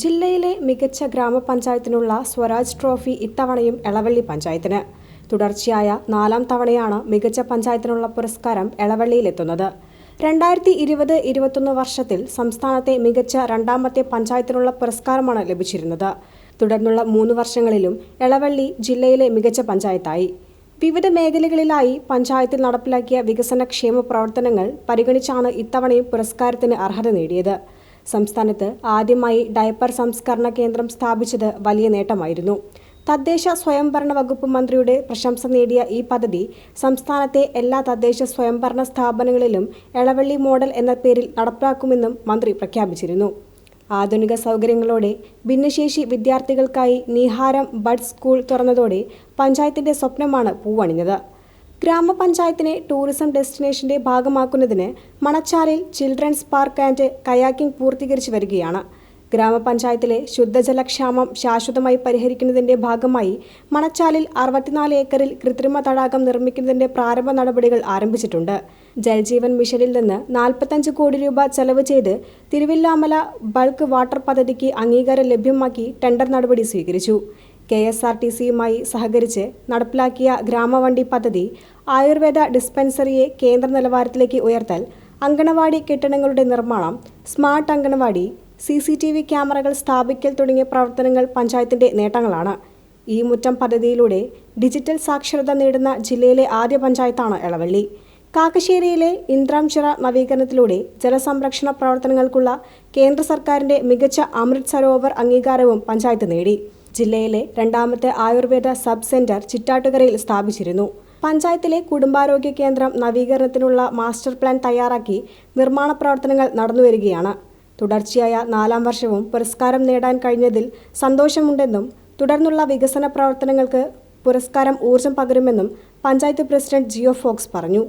ജില്ലയിലെ മികച്ച ഗ്രാമപഞ്ചായത്തിനുള്ള സ്വരാജ് ട്രോഫി ഇത്തവണയും എളവള്ളി പഞ്ചായത്തിന്. തുടർച്ചയായ നാലാം തവണയാണ് മികച്ച പഞ്ചായത്തിനുള്ള പുരസ്കാരം എളവള്ളിയിലെത്തുന്നത്. രണ്ടായിരത്തി ഇരുപത് ഇരുപത്തൊന്ന് വർഷത്തിൽ സംസ്ഥാനത്തെ മികച്ച രണ്ടാമത്തെ പഞ്ചായത്തിനുള്ള പുരസ്കാരമാണ് ലഭിച്ചിരുന്നത്. തുടർന്നുള്ള മൂന്ന് വർഷങ്ങളിലും എളവള്ളി ജില്ലയിലെ മികച്ച പഞ്ചായത്തായി. വിവിധ മേഖലകളിലായി പഞ്ചായത്തിൽ നടപ്പിലാക്കിയ വികസന ക്ഷേമ പ്രവർത്തനങ്ങൾ പരിഗണിച്ചാണ് ഇത്തവണയും പുരസ്കാരത്തിന് അർഹത നേടിയത്. സംസ്ഥാനത്ത് ആദ്യമായി ഡയപ്പർ സംസ്കരണ കേന്ദ്രം സ്ഥാപിച്ചത് വലിയ നേട്ടമായിരുന്നു. തദ്ദേശ സ്വയംഭരണ വകുപ്പ് മന്ത്രിയുടെ പ്രശംസ നേടിയ ഈ പദ്ധതി സംസ്ഥാനത്തെ എല്ലാ തദ്ദേശ സ്വയംഭരണ സ്ഥാപനങ്ങളിലും എളവള്ളി മോഡൽ എന്ന പേരിൽ നടപ്പാക്കുമെന്നും മന്ത്രി പ്രഖ്യാപിച്ചിരുന്നു. ആധുനിക സൗകര്യങ്ങളോടെ ഭിന്നശേഷി വിദ്യാർത്ഥികൾക്കായി നീഹാരം ബഡ് സ്കൂൾ തുറന്നതോടെ പഞ്ചായത്തിന്റെ സ്വപ്നമാണ് പൂവണിഞ്ഞത്. ഗ്രാമപഞ്ചായത്തിനെ ടൂറിസം ഡെസ്റ്റിനേഷന്റെ ഭാഗമാക്കുന്നതിന് മണച്ചാലിൽ ചിൽഡ്രൻസ് പാർക്ക് ആൻഡ് കയാക്കിംഗ് പൂർത്തീകരിച്ചു വരികയാണ്. ഗ്രാമപഞ്ചായത്തിലെ ശുദ്ധജലക്ഷാമം ശാശ്വതമായി പരിഹരിക്കുന്നതിന്റെ ഭാഗമായി മണച്ചാലിൽ അറുപത്തിനാല് ഏക്കറിൽ കൃത്രിമ തടാകം നിർമ്മിക്കുന്നതിന്റെ പ്രാരംഭ നടപടികൾ ആരംഭിച്ചിട്ടുണ്ട്. ജൽജീവൻ മിഷനിൽ നിന്ന് നാൽപ്പത്തഞ്ച് കോടി രൂപ ചെലവ് ചെയ്ത് തിരുവില്ലാമല ബൾക്ക് വാട്ടർ പദ്ധതിക്ക് അംഗീകാരം ലഭ്യമാക്കി ടെൻഡർ നടപടി സ്വീകരിച്ചു. കെ എസ് ആർ ടി സിയുമായി സഹകരിച്ച് നടപ്പിലാക്കിയ ഗ്രാമവണ്ടി പദ്ധതി ആയുർവേദ ഡിസ്പെൻസറിയെ കേന്ദ്ര നിലവാരത്തിലേക്ക് ഉയർത്തൽ അങ്കണവാടി കെട്ടിടങ്ങളുടെ നിർമ്മാണം smart anganwadi C C T V ക്യാമറകൾ സ്ഥാപിക്കൽ തുടങ്ങിയ പ്രവർത്തനങ്ങൾ പഞ്ചായത്തിന്റെ നേട്ടങ്ങളാണ്. ഈ മുറ്റം പദ്ധതിയിലൂടെ ഡിജിറ്റൽ സാക്ഷരത നേടുന്ന ജില്ലയിലെ ആദ്യ പഞ്ചായത്താണ് എളവള്ളി. കാക്കശ്ശേരിയിലെ ഇന്ദ്രാംചിറ നവീകരണത്തിലൂടെ ജലസംരക്ഷണ പ്രവർത്തനങ്ങൾക്കുള്ള കേന്ദ്ര സർക്കാരിന്റെ മികച്ച അമൃത് സരോവർ അംഗീകാരവും പഞ്ചായത്ത് നേടി. ജില്ലയിലെ രണ്ടാമത്തെ ആയുർവേദ സബ് സെന്റർ ചിറ്റാട്ടുകരയിൽ സ്ഥാപിച്ചിരുന്നു. പഞ്ചായത്തിലെ കുടുംബാരോഗ്യ കേന്ദ്രം നവീകരണത്തിനുള്ള മാസ്റ്റർ പ്ലാൻ തയ്യാറാക്കി നിർമ്മാണ പ്രവർത്തനങ്ങൾ നടന്നുവരികയാണ്. തുടർച്ചയായ നാലാം വർഷവും പുരസ്കാരം നേടാൻ കഴിഞ്ഞതിൽ സന്തോഷമുണ്ടെന്നും തുടർന്നുള്ള വികസന പ്രവർത്തനങ്ങൾക്ക് പുരസ്കാരം ഊർജം പകരുമെന്നും പഞ്ചായത്ത് പ്രസിഡന്റ് ജിയോ ഫോക്സ് പറഞ്ഞു.